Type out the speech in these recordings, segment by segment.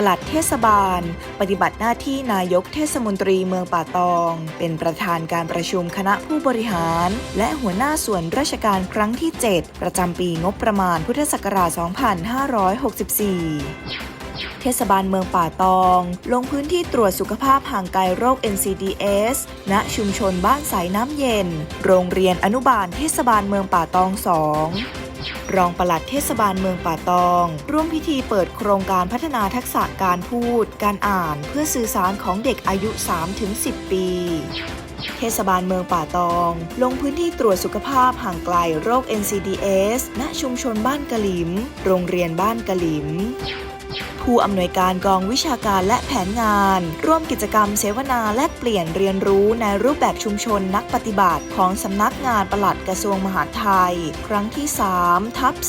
ปลัดเทศบาล ปฏิบัติหน้าที่นายกเทศมนตรีเมืองป่าตอง เป็นประธานการประชุมคณะผู้บริหาร และหัวหน้าส่วนราชการครั้งที่ 7 ประจำปีงบประมาณพุทธศักราช 2564เทศบาลเมืองป่าตอง ลงพื้นที่ตรวจสุขภาพห่างไกลโรค NCDS ณ ชุมชนบ้านสายน้ำเย็น โรงเรียนอนุบาลเทศบาลเมืองป่าตอง 2 รองปลัดเทศบาลเมืองป่าตอง ร่วมพิธีเปิดโครงการพัฒนาทักษะการพูด การอ่านเพื่อสื่อสารของเด็กอายุ 3-10 ปี เทศบาลเมืองป่าตอง ลงพื้นที่ตรวจสุขภาพห่างไกลโรค NCDS ณชุมชนบ้านกะหลิม โรงเรียนบ้านกะหลิม ผู้อำนวยการกองวิชาการและแผนงาน ร่วมกิจกรรมเสวนาแลกเปลี่ยนเรียนรู้ในรูปแบบชุมชนนักปฏิบัติของสำนักงานปลัดกระทรวงมหาดไทย ครั้งที่ 3 ทับ 2564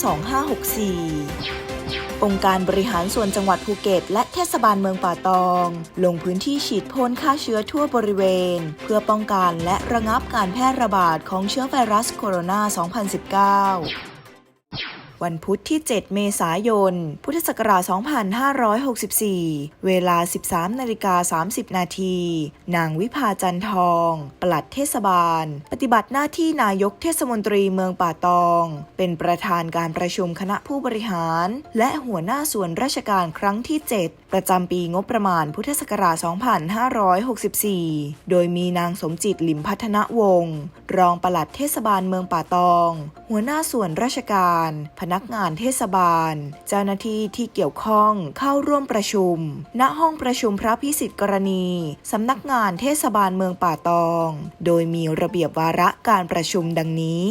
องค์การบริหารส่วนจังหวัดภูเก็ต และเทศบาลเมืองป่าตอง ลงพื้นที่ฉีดพ่นฆ่าเชื้อทั่วบริเวณ เพื่อป้องกันและระงับการแพร่ระบาดของเชื้อไวรัสโคโรนา 2019 วันพุธที่ 7 เมษายน พุทธศักราช 2564 เวลา 13นาฬิกา30 นาที นางวิภาจันทอง ปลัดเทศบาล ปฏิบัติหน้าที่นายกเทศมนตรีเมืองป่าตอง เป็นประธานการประชุมคณะผู้บริหาร และหัวหน้าส่วนราชการครั้งที่ 7 ประจำปีงบประมาณพุทธศักราช 2564 โดยมีนางสมจิตลิมพัฒนวงศ์รองปลัดเทศบาลเมืองป่าตอง หัวหน้าส่วนราชการ พนักงานเทศบาล เจ้าหน้าที่ที่เกี่ยวข้องเข้าร่วมประชุม ณห้องประชุมพระพิสิทธิ์กรณีสำนักงานเทศบาลเมืองป่าตอง โดยมีระเบียบวาระการประชุมดังนี้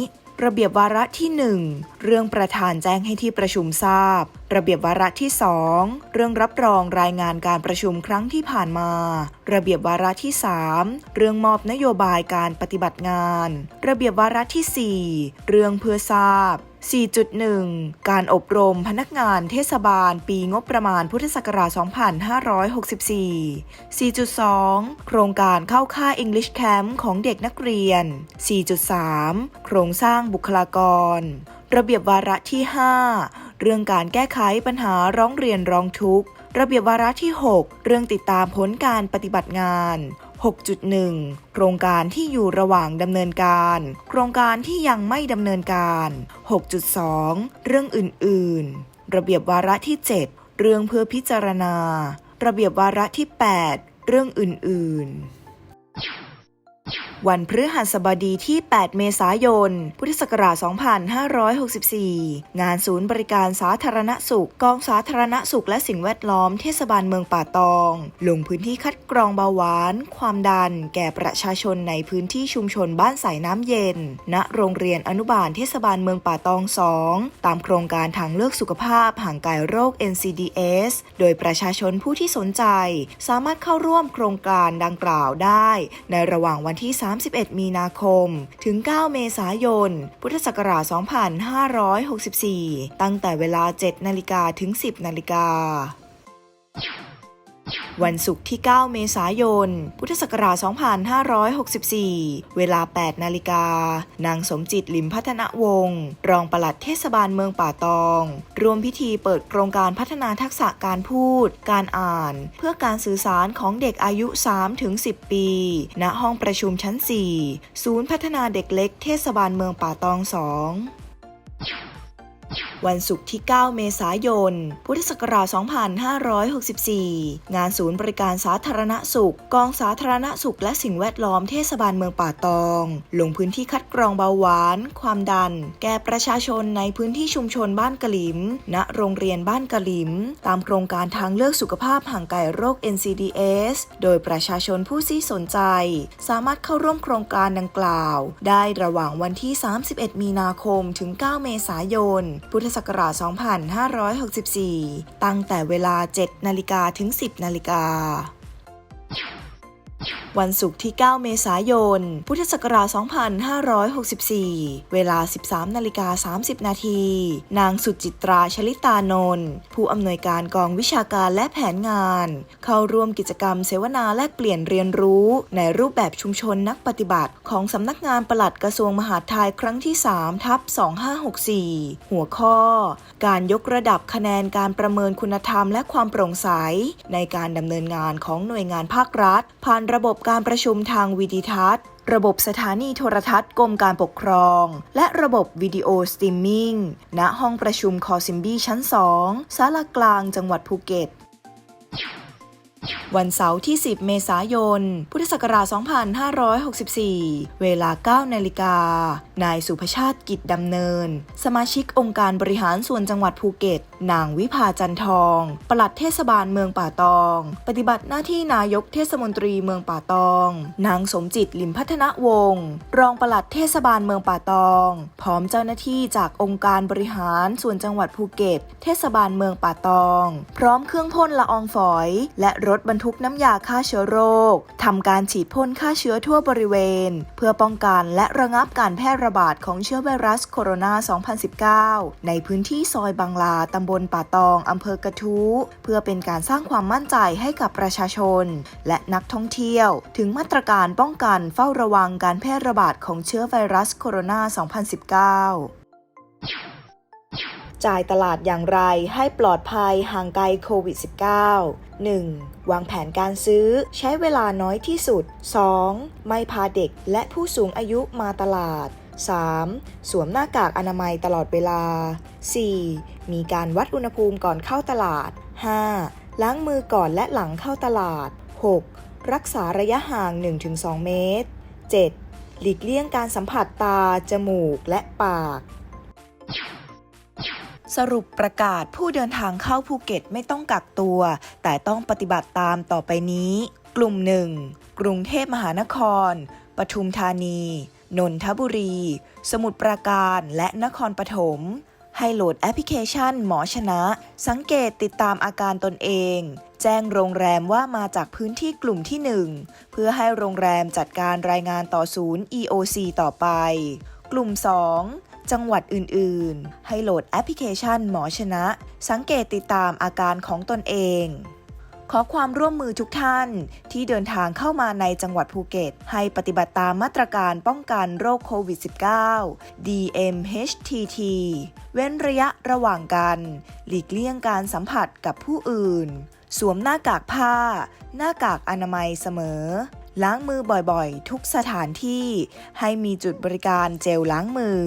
ระเบียบวาระที่ 1 เรื่องประธานแจ้งให้ที่ประชุมทราบ ระเบียบวาระที่ 2 เรื่องรับรองรายงานการประชุมครั้งที่ผ่านมา ระเบียบวาระที่ 3 เรื่องมอบนโยบายการปฏิบัติงาน ระเบียบวาระที่ 4 เรื่องเพื่อทราบ 4.1 การอบรมพนักงานเทศบาลปีงบประมาณพุทธศักราช 2564 4.2 โครงการเข้าค่าย English Camp ของเด็กนักเรียน 4.3 โครงสร้างบุคลากร ระเบียบวาระที่ 5 เรื่องการแก้ไขปัญหาร้องเรียนร้องทุกข์ ระเบียบวาระที่ 6 เรื่องติดตามผลการปฏิบัติงาน 6.1 โครงการที่อยู่ระหว่างดำเนินการ โครงการที่ยังไม่ดำเนินการ 6.2 เรื่องอื่น ๆ ระเบียบวาระที่ 7 เรื่องเพื่อพิจารณา ระเบียบวาระที่ 8 เรื่องอื่น ๆ วันพฤหัสบดีที่ 8 เมษายน พุทธศักราช 2564 งานศูนย์บริการสาธารณสุข กองสาธารณสุขและสิ่งแวดล้อมเทศบาลเมืองป่าตอง ลงพื้นที่คัดกรองเบาหวาน ความดัน แก่ประชาชนในพื้นที่ชุมชนบ้านสายน้ำเย็น ณ โรงเรียนอนุบาลเทศบาลเมืองป่าตอง 2 ตามโครงการทางเลือกสุขภาพห่างไกลโรค NCDS โดยประชาชนผู้ที่สนใจ สามารถเข้าร่วมโครงการดังกล่าวได้ ในระหว่างวันที่3 31 มีนาคม ถึง 9 เมษายน พุทธศักราช 2564 ตั้งแต่เวลา 7 นาฬิกาถึง 10 นาฬิกา วันศุกร์ที่ 9 เมษายน พุทธศักราช 2564 เวลา 8 นาฬิกา นางสมจิตลิมพัฒนวงศ์ รองปลัดเทศบาลเมืองป่าตอง รวมพิธีเปิดโครงการพัฒนาทักษะการพูด การอ่าน เพื่อการสื่อสารของเด็กอายุ 3-10 ปี ณ ห้องประชุมชั้น 4 ศูนย์พัฒนาเด็กเล็กเทศบาลเมืองป่าตอง 2 วันศุกร์ที่ 9 เมษายน พุทธศักราช 2564 งานศูนย์บริการสาธารณสุข กองสาธารณสุขและสิ่งแวดล้อมเทศบาลเมืองป่าตอง ลงพื้นที่คัดกรองเบาหวาน ความดัน แก่ประชาชนในพื้นที่ชุมชนบ้านกะหลิม ณ โรงเรียนบ้านกะหลิม ตามโครงการทางเลือกสุขภาพห่างไกลโรค NCDS โดยประชาชนผู้ที่สนใจ สามารถเข้าร่วมโครงการดังกล่าว ได้ระหว่างวันที่ 31 มีนาคม ถึง 9 เมษายน พุทธศักราช 2564 ตั้งแต่เวลา 7 นาฬิกาถึง 10 นาฬิกา วันศุกร์ที่ 9 เมษายน พุทธศักราช 2564 เวลา 13 นาฬิกา 30 นาที นางสุจิตราชลิตานนท์ผู้อำนวยการกองวิชาการและแผนงาน เข้าร่วมกิจกรรมเสวนาแลกเปลี่ยนเรียนรู้ในรูปแบบชุมชนนักปฏิบัติ ของสำนักงานปลัดกระทรวงมหาดไทยครั้งที่ 3 ทับ 2564 หัวข้อ การยกระดับคะแนนการประเมินคุณธรรมและความโปร่งใส ในการดำเนินงานของหน่วยงานภาครัฐ ผ่านระบบการประชุมทางวิดีทัศน์ ระบบสถานีโทรทัศน์กรมการปกครอง และระบบวิดีโอสตรีมมิ่ง ณ ห้องประชุมคอซิมบี้ชั้น 2 ศาลากลางจังหวัดภูเก็ต วันเสาร์ที่ 10 เมษายน พุทธศักราช 2564 เวลา 9 นาฬิกา นายสุภชาติกิจดำเนิน สมาชิกองค์การบริหารส่วนจังหวัดภูเก็ต นางวิภาจันทอง ปลัดเทศบาลเมืองป่าตอง ปฏิบัติหน้าที่นายกเทศมนตรีเมืองป่าตอง นางสมจิตลิมพัฒนวงศ์รองปลัดเทศบาลเมืองป่าตอง พร้อมเจ้าหน้าที่จากองค์การบริหารส่วนจังหวัดภูเก็ต เทศบาลเมืองป่าตอง พร้อมเครื่องพ่นละอองฝอย และรถบรรทุกน้ำยาฆ่าเชื้อโรคทำการฉีดพ่นฆ่าเชื้อทั่วบริเวณ เพื่อป้องกันและระงับการแพร่ระบาดของเชื้อไวรัสโคโรนา 2019 ในพื้นที่ซอยบางลาตำบลป่าตองอำเภอกระทู้เพื่อเป็นการสร้างความมั่นใจให้กับประชาชน และนักท่องเที่ยว ถึงมาตรการป้องกันเฝ้าระวังการแพร่ระบาดของเชื้อไวรัสโคโรนา 2019 จ่ายตลาดอย่างไรให้ปลอดภัยห่างไกลโควิด -19 1. วางแผนการซื้อใช้เวลาน้อยที่สุด 2. ไม่พาเด็กและผู้สูงอายุมาตลาด 3. สวมหน้ากากอนามัยตลอดเวลา 4. มีการวัดอุณหภูมิก่อนเข้าตลาด 5. ล้างมือก่อนและหลังเข้าตลาด 6. รักษาระยะห่าง 1-2 เมตร 7. หลีกเลี่ยงการสัมผัสตา จมูก และปาก สรุปประกาศผู้เดินทางเข้าภูเก็ตไม่ต้องกักตัว แต่ต้องปฏิบัติตามต่อไปนี้ กลุ่มหนึ่งกรุงเทพมหานคร ปทุมธานี นนทบุรี สมุทรปราการและนครปฐมให้โหลดแอปพลิเคชันหมอชนะ สังเกตติดตามอาการตนเอง แจ้งโรงแรมว่ามาจากพื้นที่กลุ่มที่ 1 เพื่อให้โรงแรมจัดการรายงานต่อศูนย์ EOC ต่อไป กลุ่ม 2 จังหวัดอื่น ๆ ให้โหลดแอปพลิเคชันหมอชนะ สังเกตติดตามอาการของตนเอง ขอความร่วมมือทุกท่านที่เดินทางเข้ามาในจังหวัดภูเก็ต ให้ปฏิบัติตามมาตรการป้องกันโรคโควิด -19 DMHTT เว้นระยะระหว่างกัน หลีกเลี่ยงการสัมผัสกับผู้อื่น สวมหน้ากากผ้า หน้ากากอนามัยเสมอ ล้างมือบ่อยๆ ทุกสถานที่ ให้มีจุดบริการเจลล้างมือ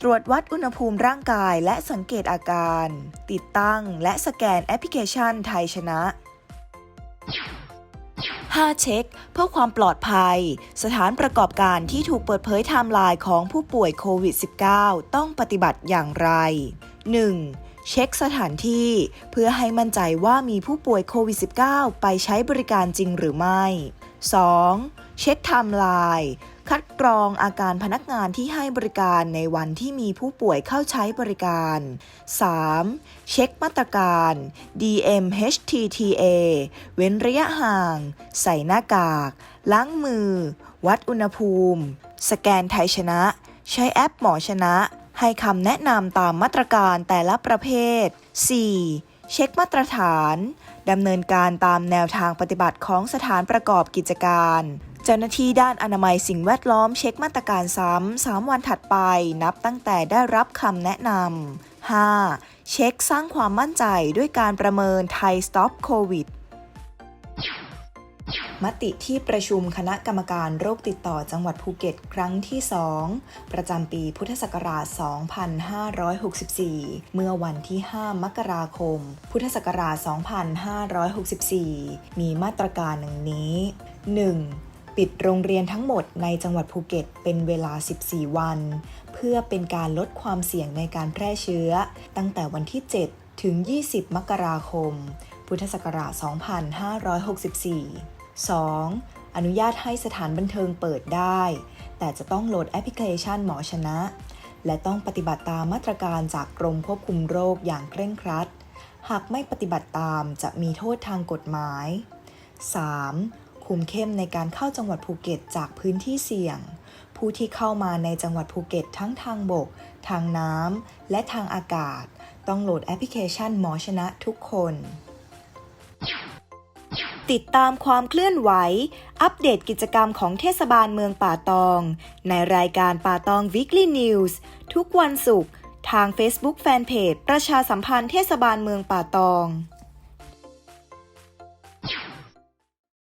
ตรวจวัดอุณหภูมิร่างกายและสังเกตอาการ ติดตั้งและสแกนแอปพลิเคชันไทยชนะ 5 เช็ค เพื่อความปลอดภัย สถานประกอบการที่ถูกเปิดเผยไทม์ไลน์ของผู้ป่วยโควิด -19 ต้องปฏิบัติอย่างไร 1. เช็คสถานที่เพื่อให้มั่นใจว่ามีผู้ป่วยโควิด -19 ไปใช้บริการจริงหรือไม่ 2. เช็คไทม์ไลน์คัดกรองอาการพนักงานที่ให้บริการในวันที่มีผู้ป่วยเข้าใช้บริการ 3. เช็คมาตรการ DMHTTA เว้นระยะห่าง ใส่หน้ากาก ล้างมือ วัดอุณหภูมิ สแกนไทยชนะ ใช้แอปหมอชนะ ให้คำแนะนำตามมาตรการแต่ละประเภท 4. เช็คมาตรฐานดำเนินการตามแนวทางปฏิบัติของสถานประกอบกิจการ เจ้าหน้าที่ด้านอนามัยสิ่งแวดล้อมเช็คมาตรการซ้ำ 3 วันถัดไปนับตั้งแต่ได้รับคำแนะนำ 5. เช็คสร้างความมั่นใจด้วยการประเมินไทยสต็อปโควิด มติที่ประชุมคณะกรรมการโรคติดต่อจังหวัดภูเก็ตครั้งที่ 2 ประจำปีพุทธศักราช 2564 เมื่อวันที่ 5 มกราคม พุทธศักราช 2564 มีมาตรการดังนี้ 1. ปิดโรงเรียนทั้งหมดในจังหวัดภูเก็ตเป็นเวลา 14 วัน เพื่อเป็นการลดความเสี่ยงในการแพร่เชื้อ ตั้งแต่วันที่ 7 ถึง 20 มกราคม พุทธศักราช 2564 2. อนุญาตให้สถานบันเทิงเปิดได้ แต่จะต้องโหลดแอปพลิเคชันหมอชนะ และต้องปฏิบัติตามมาตรการจากกรมควบคุมโรคอย่างเคร่งครัด หากไม่ปฏิบัติตามจะมีโทษทางกฎหมาย 3. คคุมเข้มในการเข้าจังหวัดภูเก็ตจากพื้นที่เสี่ยง ผู้ที่เข้ามาในจังหวัดภูเก็ตทั้งทางบก ทางน้ำและทางอากาศ ต้องโหลดแอปพลิเคชันหมอชนะทุกคน ติดตามความเคลื่อนไหว อัปเดตกิจกรรมของเทศบาลเมืองป่าตอง ในรายการป่าตอง Weekly News ทุกวันศุกร์ทาง Facebook Fanpage ประชาสัมพันธ์เทศบาลเมืองป่าตอง